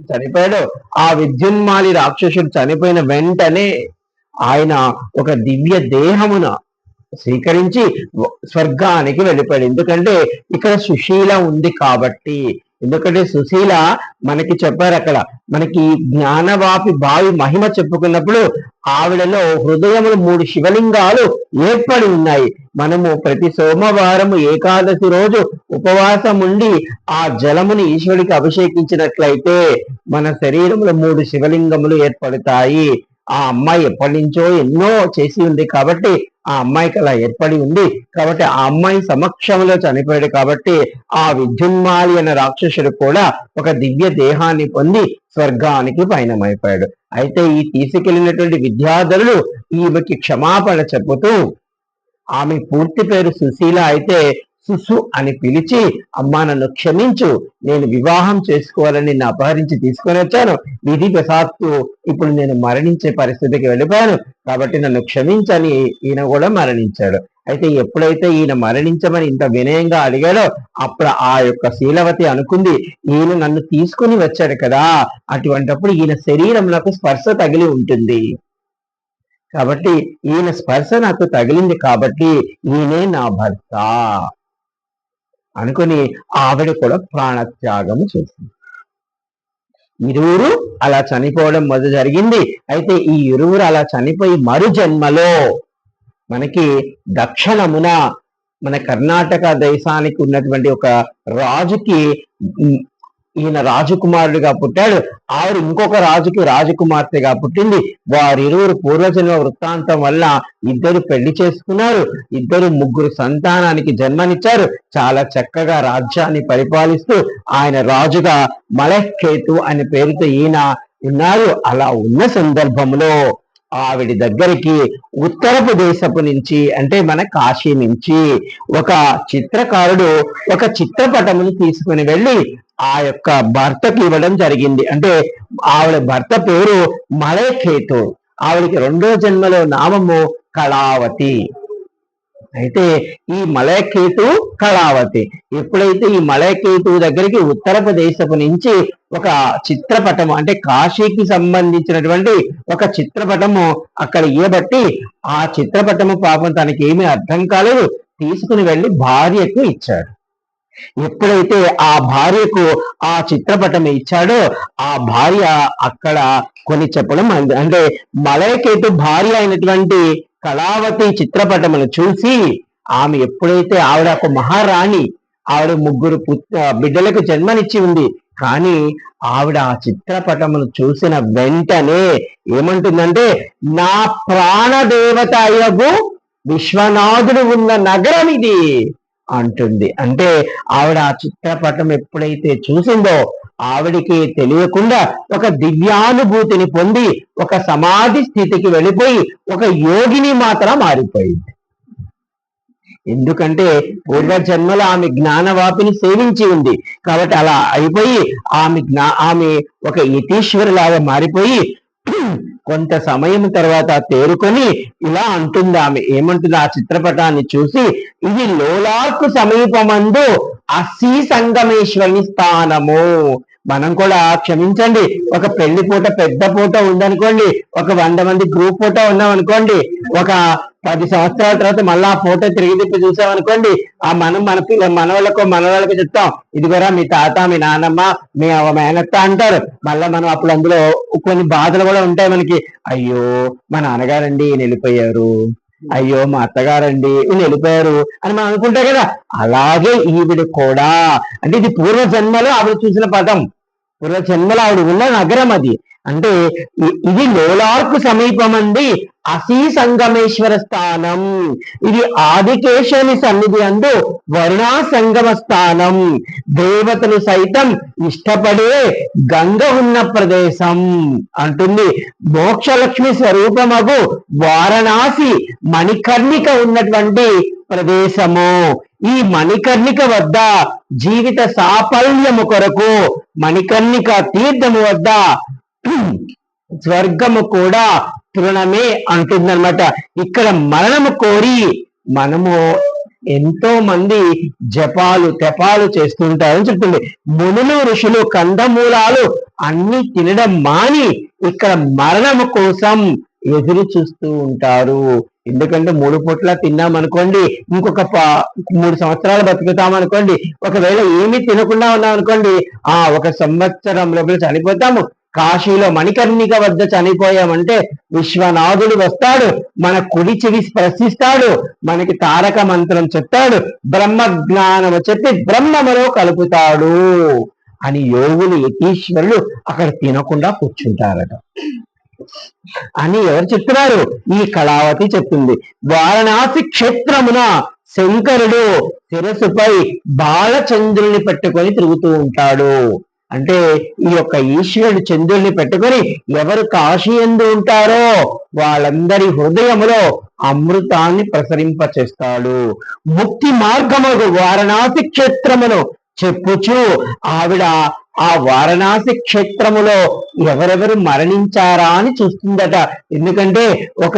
చనిపోయాడు ఆ విద్యున్మాలి రాక్షసుడు చనిపోయిన వెంటనే ఆయన ఒక దివ్య దేహమున స్వీకరించి స్వర్గానికి వెళ్ళిపోయాడు. ఎందుకంటే ఇక్కడ సుశీల ఉంది కాబట్టి ఎందుకంటే సుశీల మనకి చెప్పారు అక్కడ మనకి జ్ఞానవాపి బావి మహిమ చెప్పుకున్నప్పుడు ఆవిడలో హృదయములు మూడు శివలింగాలు ఏర్పడి ఉన్నాయి. మనము ప్రతి సోమవారం ఏకాదశి రోజు ఉపవాసం ఉండి ఆ జలముని ఈశ్వరుడికి అభిషేకించినట్లయితే మన శరీరంలో మూడు శివలింగములు ఏర్పడతాయి. ఆ అమ్మాయి ఎప్పటి నుంచో ఎన్నో చేసి ఉంది కాబట్టి ఆ అమ్మాయికి అలా ఏర్పడి ఉంది. కాబట్టి ఆ అమ్మాయి సమక్షంలో చనిపోయాడు కాబట్టి ఆ విద్యున్మాలి అనే రాక్షసుడు కూడా ఒక దివ్య దేహాన్ని పొంది స్వర్గానికి పయనమైపోయాడు. అయితే ఈ తీసుకెళ్ళినటువంటి విద్యార్థులు ఈమెకి క్షమాపణ చెబుతూ ఆమె పూర్తి పేరు సుశీల అయితే సుసు అని పిలిచి అమ్మా నన్ను క్షమించు. నేను వివాహం చేసుకోవాలని నిన్ను అపహరించి తీసుకొని వచ్చాను. విధి ప్రసాత్తు ఇప్పుడు నేను మరణించే పరిస్థితికి వెళ్ళిపోయాను. కాబట్టి నన్ను క్షమించని ఈయన కూడా మరణించాడు. అయితే ఎప్పుడైతే ఈయన మరణించమని ఇంత వినయంగా అడిగాడో అప్పుడు ఆ యొక్క శీలవతి అనుకుంది ఈయన నన్ను తీసుకుని వచ్చాడు కదా. అటువంటప్పుడు ఈయన శరీరం నాకు స్పర్శ తగిలి ఉంటుంది. కాబట్టి ఈయన స్పర్శ నాకు తగిలింది కాబట్టి ఈయనే నా భర్త. అనుకుని ఆవిడ కూడా ప్రాణత్యాగం చేసింది. ఇరువురు అలా చనిపోవడం మొదలు జరిగింది. అయితే ఈ ఇరువురు అలా చనిపోయి మరు జన్మలో మనకి దక్షిణమున మన కర్ణాటక దేశానికి ఉన్నటువంటి ఒక రాజుకి ఈయన రాజకుమారుడిగా పుట్టాడు. ఆవిడ ఇంకొక రాజుకి రాజకుమార్తెగా పుట్టింది. వారిరువురు పూర్వజన్మ వృత్తాంతం వల్ల ఇద్దరు పెళ్ళి చేసుకున్నారు. ఇద్దరు ముగ్గురు సంతానానికి జన్మనిచ్చారు. చాలా చక్కగా రాజ్యాన్ని పరిపాలిస్తూ ఆయన రాజుగా మలకేతు అనే పేరుతో ఈయన ఉన్నారు. అలా ఉన్న సందర్భంలో ఆవిడ దగ్గరికి ఉత్తరపు దేశపు నుంచి అంటే మన కాశీ నుంచి ఒక చిత్రకారుడు ఒక చిత్రపటమును తీసుకుని వెళ్ళి ఆ యొక్క భర్తకి ఇవ్వడం జరిగింది. అంటే ఆవిడ భర్త పేరు మలయకేతు ఆవిడకి రెండో జన్మలో నామము కళావతి. అయితే ఈ మలయకేతు కళావతి. ఎప్పుడైతే ఈ మలయకేతు దగ్గరికి ఉత్తరప్రదేశపు నుంచి ఒక చిత్రపటము అంటే కాశీకి సంబంధించినటువంటి ఒక చిత్రపటము అక్కడ ఇవ్వబట్టి ఆ చిత్రపటము పాపం తనకి ఏమీ అర్థం కాలేదు. తీసుకుని వెళ్ళి భార్యకు ఇచ్చాడు. ఎప్పుడైతే ఆ భార్యకు ఆ చిత్రపటం ఇచ్చాడో ఆ భార్య అక్కడ కొన్ని చెప్పడం అంటే మలయకేతు భార్య అయినటువంటి కళావతి చిత్రపటములు చూసి ఆమె ఎప్పుడైతే ఆవిడ ఒక మహారాణి ఆవిడ ముగ్గురు పుత్ర బిడ్డలకు జన్మనిచ్చి ఉంది. కానీ ఆవిడ ఆ చిత్రపటమును చూసిన వెంటనే ఏమంటుందంటే నా ప్రాణదేవత అయ్యగు విశ్వనాథుడు ఉన్న నగరం ఇది అంటుంది. అంటే ఆవిడ ఆ చిత్రపటం ఎప్పుడైతే చూసిందో ఆవిడికి తెలియకుండా ఒక దివ్యానుభూతిని పొంది ఒక సమాధి స్థితికి వెళ్ళిపోయి ఒక యోగిని మాత్రం మారిపోయింది. ఎందుకంటే పూర్వ జన్మలో ఆమె జ్ఞానవాపిని సేవించి ఉంది. కాబట్టి అలా అయిపోయి ఆమె జ్ఞా ఆమె ఒక యతీశ్వరులాగా మారిపోయి కొంత సమయం తర్వాత తేరుకొని ఇలా అంటుంది ఆమె. ఏమంటుంది ఆ చిత్రపటాన్ని చూసి ఇది లోలాకు సమీపమందు అసి సంగమేశ్వరుని స్థానము. మనం కూడా క్షమించండి. ఒక పెళ్ళి పూట పెద్ద పూట ఉందనుకోండి ఒక వంద మంది గ్రూప్ ఫోటో ఉన్నాం అనుకోండి ఒక పది సంవత్సరాల తర్వాత మళ్ళీ ఆ ఫోటో తిరిగి తిప్పి చూసామనుకోండి ఆ మనం మన మనవాళ్ళకు మనవాళ్ళకో చెప్తాం ఇదిగోరా మీ తాత మీ నాన్నమ్మ మీ అవ్వ మేనత్త అంటారు. మళ్ళీ మనం అప్పుడు అందులో కొన్ని బాధలు కూడా ఉంటాయి మనకి. అయ్యో మా నాన్నగారండి వెళ్ళిపోయారు. అయ్యో మా అత్తగారండి వీళ్ళు వెళ్ళిపోయారు అని మనం అనుకుంటాం కదా. అలాగే ఈవిడ కూడా. అంటే ఇది పూర్వ జన్మలో ఆవిడ చూసిన పదం. పూర్వ జన్మలో ఆవిడ ఉన్న నగరం అది. అంటే ఇది లోలార్కు సమీపమంది అసీ సంగమేశ్వర స్థానం. ఇది ఆదికేశవుని సన్నిధి అందు వరుణా సంగమ స్థానం. దేవతలు సైతం ఇష్టపడే గంగ ఉన్న ప్రదేశం అంటుంది. మోక్షలక్ష్మి స్వరూపమగు వారణాసి మణికర్ణిక ఉన్నటువంటి ప్రదేశము. ఈ మణికర్ణిక వద్ద జీవిత సాఫల్యము కొరకు మణికర్ణిక తీర్థము వద్ద స్వర్గము కూడా తృణమే అంటుందన్నమాట. ఇక్కడ మరణము కోరి మనము ఎంతో మంది జపాలు తెపాలు చేస్తుంటారని చెప్తుంది. మునులు ఋషులు కందమూలాలు అన్ని తినడం మాని ఇక్కడ మరణము కోసం ఎదురు చూస్తూ ఉంటారు. ఎందుకంటే మూడు పూట్ల తిన్నాం అనుకోండి ఇంకొక మూడు సంవత్సరాలు బతుకుతాం అనుకోండి ఒకవేళ ఏమీ తినకుండా ఉన్నాం అనుకోండి ఆ ఒక సంవత్సరం లోపల చనిపోతాము. కాశీలో మణికర్ణిక వద్ద చనిపోయామంటే విశ్వనాథుడు వస్తాడు మన కుడి చెవి స్పర్శిస్తాడు మనకి తారక మంత్రం చెప్తాడు బ్రహ్మ జ్ఞానము చెప్పి బ్రహ్మములో కలుపుతాడు అని యోగులు యతీశ్వరులు అక్కడ తినకుండా కూర్చుంటారట. అని ఎవరు చెప్తున్నారు? ఈ కళావతి చెప్తుంది వారణాసి క్షేత్రమున శంకరుడు శిరస్సుపై బాలచంద్రుని పెట్టుకొని తిరుగుతూ ఉంటాడు. అంటే ఈ యొక్క ఈశ్వరుడు చంద్రుల్ని పెట్టుకొని ఎవరు కాశీ ఎందు ఉంటారో వాళ్ళందరి హృదయములో అమృతాన్ని ప్రసరింపచేస్తాడు. ముక్తి మార్గము వారణాసి క్షేత్రమును చెప్పుచు ఆవిడ ఆ వారణాసి క్షేత్రములో ఎవరెవరు మరణించారా అని చూస్తుందట. ఎందుకంటే ఒక